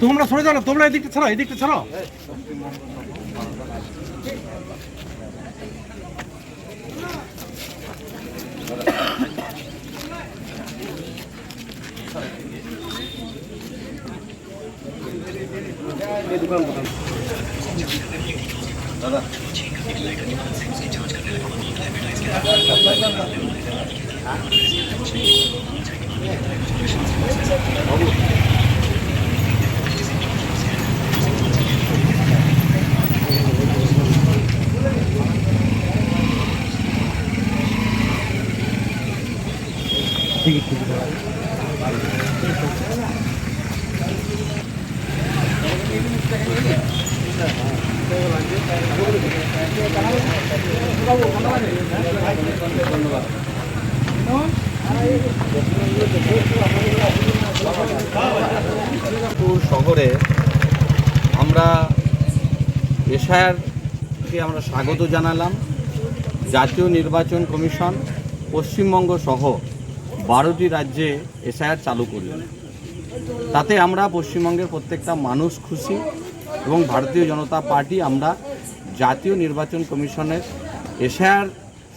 তোমরা সরে যাও তোমরা এদিকটা ছাড়ো এদিকটা ছাড়ো মেদিনীপুর শহরে আমরা এশায়ারকে আমরা স্বাগত জানালাম। জাতীয় নির্বাচন কমিশন পশ্চিমবঙ্গ সহ বারোটি রাজ্যে এশায়ার চালু করলেন তাতে আমরা পশ্চিমবঙ্গের প্রত্যেকটা মানুষ খুশি এবং ভারতীয় জনতা পার্টি আমরা জাতীয় নির্বাচন কমিশনের এশায়ার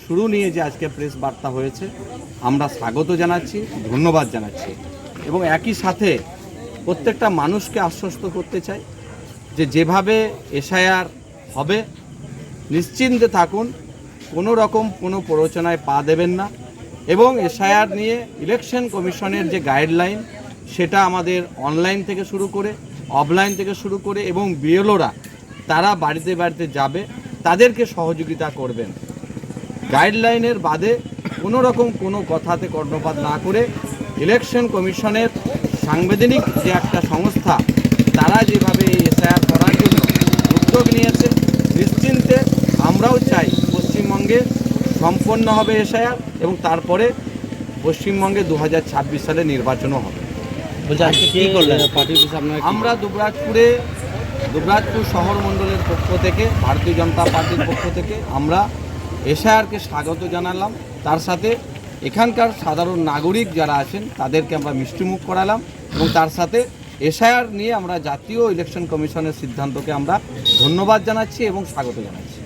শুরু নিয়ে যে আজকে প্রেস বার্তা হয়েছে, আমরা স্বাগত জানাচ্ছি, ধন্যবাদ জানাচ্ছি। এবং একই সাথে প্রত্যেকটা মানুষকে আশ্বস্ত করতে চাই যে যেভাবে এসআইআর হবে, নিশ্চিন্তে থাকুন, কোনো রকম কোনো প্ররোচনায় পা দেবেন না। এবং এসআইআর নিয়ে ইলেকশন কমিশনের যে গাইডলাইন সেটা আমাদের অনলাইন থেকে শুরু করে অফলাইন থেকে শুরু করে এবং বিএলওরা তারা বাড়িতে বাড়িতে যাবে। তাদেরকে সহযোগিতা করবেন। গাইডলাইনের বাদে কোনো রকম কোনো কথাতে কর্ণপাত না করে ইলেকশন কমিশনের সাংবিধানিক যে একটা সংস্থা তারা যেভাবে এই এসআইআর করার জন্য উদ্যোগ নিয়েছে নিশ্চিন্তে আমরাও চাই পশ্চিমবঙ্গে সম্পন্ন হবে এসআইআর এবং তারপরে পশ্চিমবঙ্গে দু হাজার ছাব্বিশ সালে নির্বাচনও হবে। আমরা দুবরাজপুরে দুবরাজপুর শহর মণ্ডলের পক্ষ থেকে, ভারতীয় জনতা পার্টির পক্ষ থেকে আমরা এসআইআরকে স্বাগত জানালাম। তার সাথে এখানকার সাধারণ নাগরিক যারা আছেন, তাদেরকে আমরা মিষ্টিমুখ করালাম এবং তার সাথে এসআইআর নিয়ে আমরা জাতীয় ইলেকশন কমিশনের সিদ্ধান্তকে আমরা ধন্যবাদ জানাচ্ছি এবং স্বাগত জানাচ্ছি।